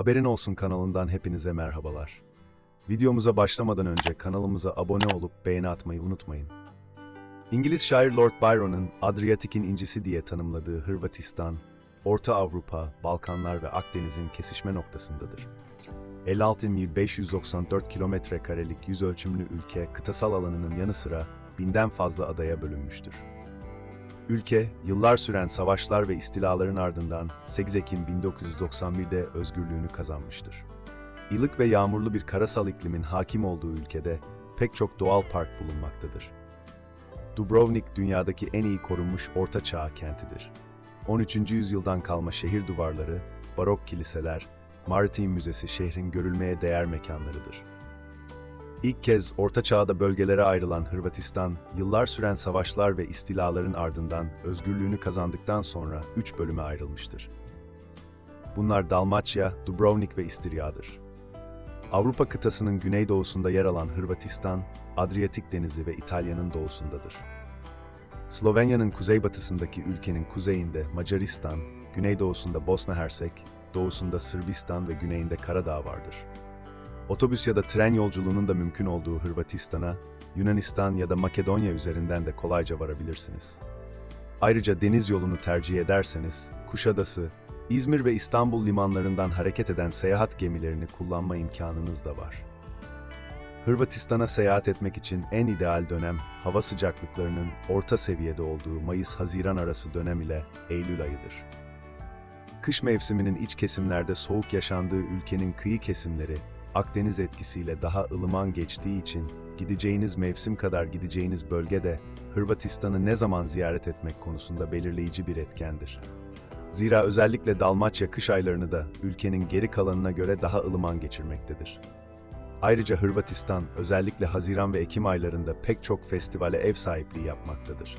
Haberin Olsun kanalından hepinize merhabalar. Videomuza başlamadan önce kanalımıza abone olup beğeni atmayı unutmayın. İngiliz şair Lord Byron'un Adriyatik'in incisi diye tanımladığı Hırvatistan, Orta Avrupa, Balkanlar ve Akdeniz'in kesişme noktasındadır. 56.594 kilometre karelik yüz ölçümlü ülke kıtasal alanının yanı sıra binden fazla adaya bölünmüştür. Ülke, yıllar süren savaşlar ve istilaların ardından 8 Ekim 1991'de özgürlüğünü kazanmıştır. Ilık ve yağmurlu bir karasal iklimin hakim olduğu ülkede pek çok doğal park bulunmaktadır. Dubrovnik dünyadaki en iyi korunmuş Orta Çağ kentidir. 13. yüzyıldan kalma şehir duvarları, barok kiliseler, Maritim Müzesi şehrin görülmeye değer mekanlarıdır. İlk kez Orta Çağ'da bölgelere ayrılan Hırvatistan, yıllar süren savaşlar ve istilaların ardından özgürlüğünü kazandıktan sonra üç bölüme ayrılmıştır. Bunlar Dalmaçya, Dubrovnik ve İstirya'dır. Avrupa kıtasının güneydoğusunda yer alan Hırvatistan, Adriyatik Denizi ve İtalya'nın doğusundadır. Slovenya'nın kuzeybatısındaki ülkenin kuzeyinde Macaristan, güneydoğusunda Bosna Hersek, doğusunda Sırbistan ve güneyinde Karadağ vardır. Otobüs ya da tren yolculuğunun da mümkün olduğu Hırvatistan'a, Yunanistan ya da Makedonya üzerinden de kolayca varabilirsiniz. Ayrıca deniz yolunu tercih ederseniz, Kuşadası, İzmir ve İstanbul limanlarından hareket eden seyahat gemilerini kullanma imkanınız da var. Hırvatistan'a seyahat etmek için en ideal dönem, hava sıcaklıklarının orta seviyede olduğu Mayıs-Haziran arası dönem ile Eylül ayıdır. Kış mevsiminin iç kesimlerde soğuk yaşandığı ülkenin kıyı kesimleri, Akdeniz etkisiyle daha ılıman geçtiği için gideceğiniz mevsim kadar gideceğiniz bölge de Hırvatistan'ı ne zaman ziyaret etmek konusunda belirleyici bir etkendir. Zira özellikle Dalmaçya kış aylarını da ülkenin geri kalanına göre daha ılıman geçirmektedir. Ayrıca Hırvatistan özellikle Haziran ve Ekim aylarında pek çok festivale ev sahipliği yapmaktadır.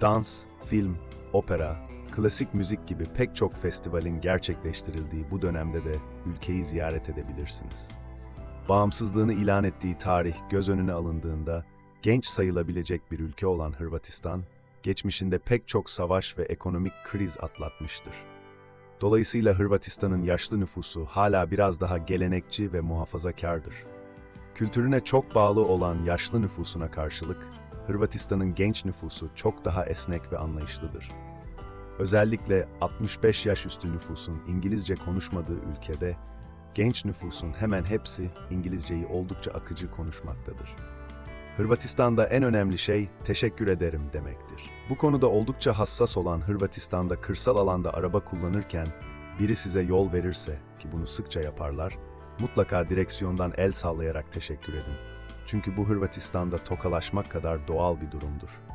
Dans, film, opera, klasik müzik gibi pek çok festivalin gerçekleştirildiği bu dönemde de ülkeyi ziyaret edebilirsiniz. Bağımsızlığını ilan ettiği tarih göz önüne alındığında genç sayılabilecek bir ülke olan Hırvatistan, geçmişinde pek çok savaş ve ekonomik kriz atlatmıştır. Dolayısıyla Hırvatistan'ın yaşlı nüfusu hala biraz daha gelenekçi ve muhafazakardır. Kültürüne çok bağlı olan yaşlı nüfusuna karşılık, Hırvatistan'ın genç nüfusu çok daha esnek ve anlayışlıdır. Özellikle 65 yaş üstü nüfusun İngilizce konuşmadığı ülkede, genç nüfusun hemen hepsi İngilizceyi oldukça akıcı konuşmaktadır. Hırvatistan'da en önemli şey teşekkür ederim demektir. Bu konuda oldukça hassas olan Hırvatistan'da kırsal alanda araba kullanırken biri size yol verirse ki bunu sıkça yaparlar, mutlaka direksiyondan el sallayarak teşekkür edin. Çünkü bu Hırvatistan'da tokalaşmak kadar doğal bir durumdur.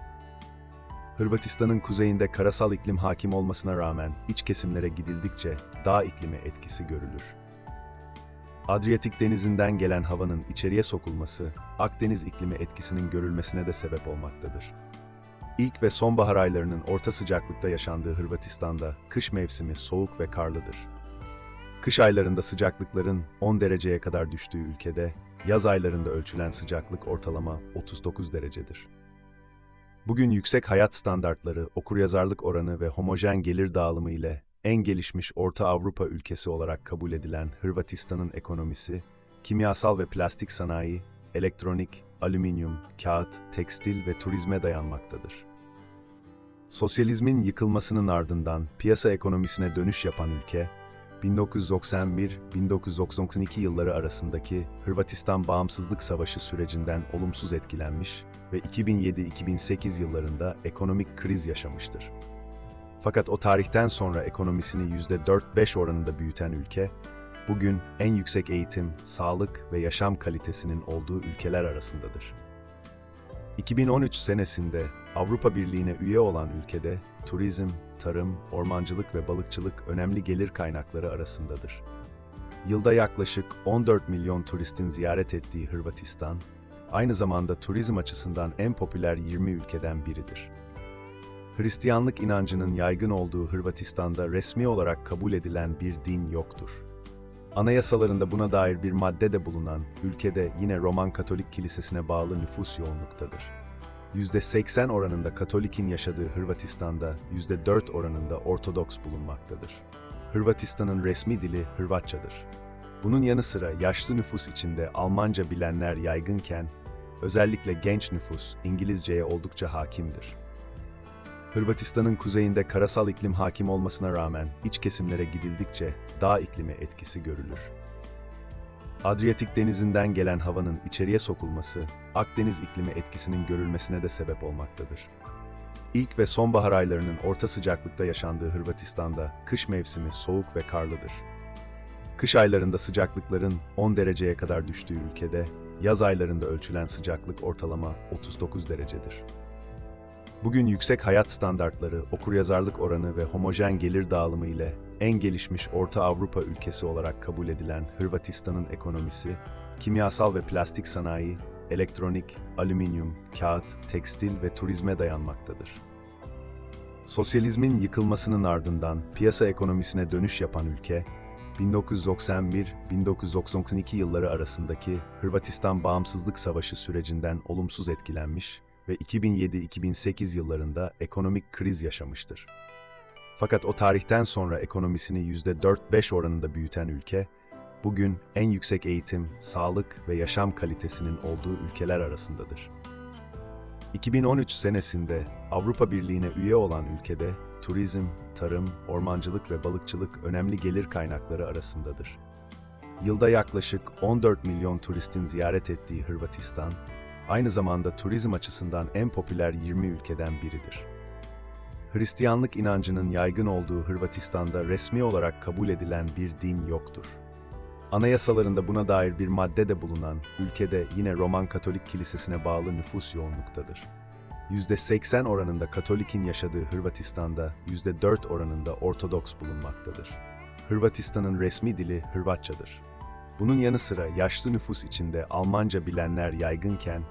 Hırvatistan'ın kuzeyinde karasal iklim hakim olmasına rağmen iç kesimlere gidildikçe dağ iklimi etkisi görülür. Adriyatik denizinden gelen havanın içeriye sokulması, Akdeniz iklimi etkisinin görülmesine de sebep olmaktadır. İlk ve sonbahar aylarının orta sıcaklıkta yaşandığı Hırvatistan'da kış mevsimi soğuk ve karlıdır. Kış aylarında sıcaklıkların 10 dereceye kadar düştüğü ülkede, yaz aylarında ölçülen sıcaklık ortalama 39 derecedir. Bugün yüksek hayat standartları, okuryazarlık oranı ve homojen gelir dağılımı ile en gelişmiş Orta Avrupa ülkesi olarak kabul edilen Hırvatistan'ın ekonomisi, kimyasal ve plastik sanayi, elektronik, alüminyum, kağıt, tekstil ve turizme dayanmaktadır. Sosyalizmin yıkılmasının ardından piyasa ekonomisine dönüş yapan ülke, 1991-1992 yılları arasındaki Hırvatistan Bağımsızlık Savaşı sürecinden olumsuz etkilenmiş ve 2007-2008 yıllarında ekonomik kriz yaşamıştır. Fakat o tarihten sonra ekonomisini %4-5 oranında büyüten ülke, bugün en yüksek eğitim, sağlık ve yaşam kalitesinin olduğu ülkeler arasındadır. 2013 senesinde Avrupa Birliği'ne üye olan ülkede turizm, tarım, ormancılık ve balıkçılık önemli gelir kaynakları arasındadır. Yılda yaklaşık 14 milyon turistin ziyaret ettiği Hırvatistan, aynı zamanda turizm açısından en popüler 20 ülkeden biridir. Hristiyanlık inancının yaygın olduğu Hırvatistan'da resmi olarak kabul edilen bir din yoktur. Anayasalarında buna dair bir madde de bulunan ülkede yine Roman Katolik Kilisesi'ne bağlı nüfus yoğunluktadır. %80 oranında Katolik'in yaşadığı Hırvatistan'da %4 oranında Ortodoks bulunmaktadır. Hırvatistan'ın resmi dili Hırvatçadır. Bunun yanı sıra yaşlı nüfus içinde Almanca bilenler yaygınken, özellikle genç nüfus İngilizceye oldukça hakimdir. Hırvatistan'ın kuzeyinde karasal iklim hakim olmasına rağmen iç kesimlere gidildikçe dağ iklimi etkisi görülür. Adriyatik denizinden gelen havanın içeriye sokulması, Akdeniz iklimi etkisinin görülmesine de sebep olmaktadır. İlk ve sonbahar aylarının orta sıcaklıkta yaşandığı Hırvatistan'da kış mevsimi soğuk ve karlıdır. Kış aylarında sıcaklıkların 10 dereceye kadar düştüğü ülkede, yaz aylarında ölçülen sıcaklık ortalama 39 derecedir. Bugün yüksek hayat standartları, okuryazarlık oranı ve homojen gelir dağılımı ile en gelişmiş Orta Avrupa ülkesi olarak kabul edilen Hırvatistan'ın ekonomisi, kimyasal ve plastik sanayi, elektronik, alüminyum, kağıt, tekstil ve turizme dayanmaktadır. Sosyalizmin yıkılmasının ardından piyasa ekonomisine dönüş yapan ülke, 1991-1992 yılları arasındaki Hırvatistan Bağımsızlık Savaşı sürecinden olumsuz etkilenmiş ve 2007-2008 yıllarında ekonomik kriz yaşamıştır. Fakat o tarihten sonra ekonomisini %4-5 oranında büyüten ülke, bugün en yüksek eğitim, sağlık ve yaşam kalitesinin olduğu ülkeler arasındadır. 2013 senesinde Avrupa Birliği'ne üye olan ülkede turizm, tarım, ormancılık ve balıkçılık önemli gelir kaynakları arasındadır. Yılda yaklaşık 14 milyon turistin ziyaret ettiği Hırvatistan, aynı zamanda turizm açısından en popüler 20 ülkeden biridir. Hristiyanlık inancının yaygın olduğu Hırvatistan'da resmi olarak kabul edilen bir din yoktur. Anayasalarında buna dair bir madde de bulunan ülkede yine Roman Katolik Kilisesi'ne bağlı nüfus yoğunluktadır. %80 oranında Katolik'in yaşadığı Hırvatistan'da %4 oranında Ortodoks bulunmaktadır. Hırvatistan'ın resmi dili Hırvatçadır. Bunun yanı sıra yaşlı nüfus içinde Almanca bilenler yaygınken,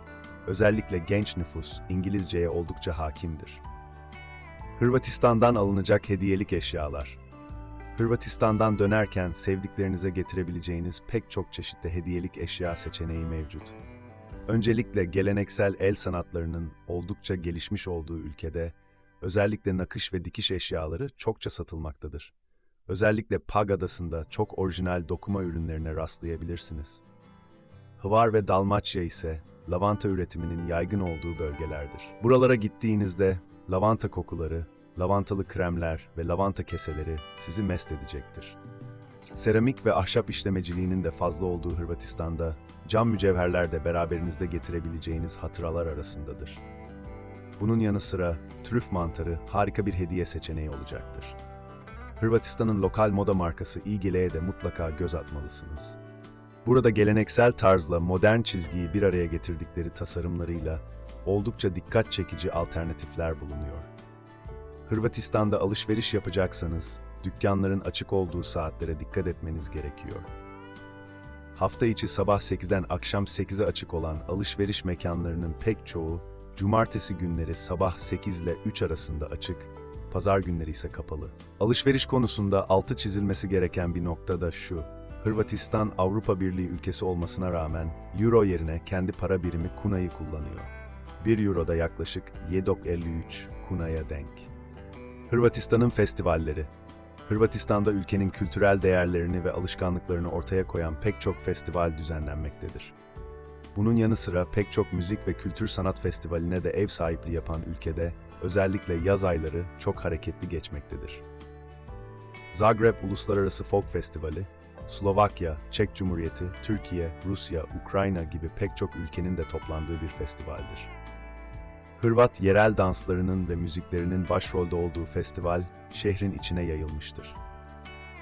özellikle genç nüfus İngilizceye oldukça hakimdir. Hırvatistan'dan alınacak hediyelik eşyalar. Hırvatistan'dan dönerken sevdiklerinize getirebileceğiniz pek çok çeşitli hediyelik eşya seçeneği mevcut. Öncelikle geleneksel el sanatlarının oldukça gelişmiş olduğu ülkede, özellikle nakış ve dikiş eşyaları çokça satılmaktadır. Özellikle Pag Adası'nda çok orijinal dokuma ürünlerine rastlayabilirsiniz. Hvar ve Dalmaçya ise lavanta üretiminin yaygın olduğu bölgelerdir. Buralara gittiğinizde lavanta kokuları, lavantalı kremler ve lavanta keseleri sizi mest edecektir. Seramik ve ahşap işlemeciliğinin de fazla olduğu Hırvatistan'da cam mücevherler de beraberinizde getirebileceğiniz hatıralar arasındadır. Bunun yanı sıra trüf mantarı harika bir hediye seçeneği olacaktır. Hırvatistan'ın lokal moda markası İGL'ye de mutlaka göz atmalısınız. Burada geleneksel tarzla modern çizgiyi bir araya getirdikleri tasarımlarıyla oldukça dikkat çekici alternatifler bulunuyor. Hırvatistan'da alışveriş yapacaksanız dükkanların açık olduğu saatlere dikkat etmeniz gerekiyor. Hafta içi sabah 8'den akşam 8'e açık olan alışveriş mekanlarının pek çoğu cumartesi günleri sabah 8 ile 3 arasında açık, pazar günleri ise kapalı. Alışveriş konusunda altı çizilmesi gereken bir nokta da şu. Hırvatistan Avrupa Birliği ülkesi olmasına rağmen euro yerine kendi para birimi kunayı kullanıyor. 1 euro da yaklaşık 7.53 kunaya denk. Hırvatistan'ın festivalleri Hırvatistan'da ülkenin kültürel değerlerini ve alışkanlıklarını ortaya koyan pek çok festival düzenlenmektedir. Bunun yanı sıra pek çok müzik ve kültür sanat festivaline de ev sahipliği yapan ülkede özellikle yaz ayları çok hareketli geçmektedir. Zagreb Uluslararası Folk Festivali, Slovakya, Çek Cumhuriyeti, Türkiye, Rusya, Ukrayna gibi pek çok ülkenin de toplandığı bir festivaldir. Hırvat yerel danslarının ve müziklerinin başrolde olduğu festival şehrin içine yayılmıştır.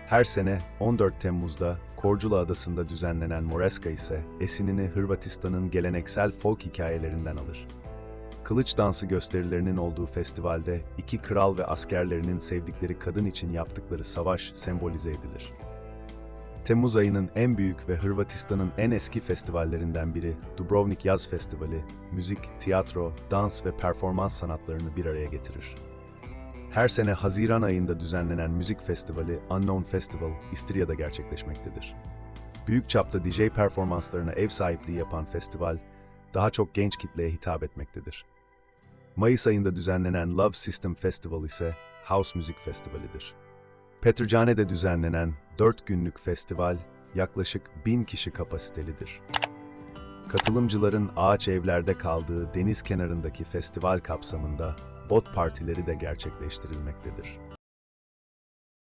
Her sene 14 Temmuz'da Korcula Adası'nda düzenlenen Moreska ise esinini Hırvatistan'ın geleneksel folk hikayelerinden alır. Kılıç dansı gösterilerinin olduğu festivalde iki kral ve askerlerinin sevdikleri kadın için yaptıkları savaş sembolize edilir. Temmuz ayının en büyük ve Hırvatistan'ın en eski festivallerinden biri Dubrovnik Yaz Festivali, müzik, tiyatro, dans ve performans sanatlarını bir araya getirir. Her sene Haziran ayında düzenlenen müzik festivali Unknown Festival, İstirya'da gerçekleşmektedir. Büyük çapta DJ performanslarına ev sahipliği yapan festival, daha çok genç kitleye hitap etmektedir. Mayıs ayında düzenlenen Love System Festival ise House Müzik Festivalidir. Petrcane'de düzenlenen 4 günlük festival yaklaşık 1000 kişi kapasitelidir. Katılımcıların ağaç evlerde kaldığı deniz kenarındaki festival kapsamında bot partileri de gerçekleştirilmektedir.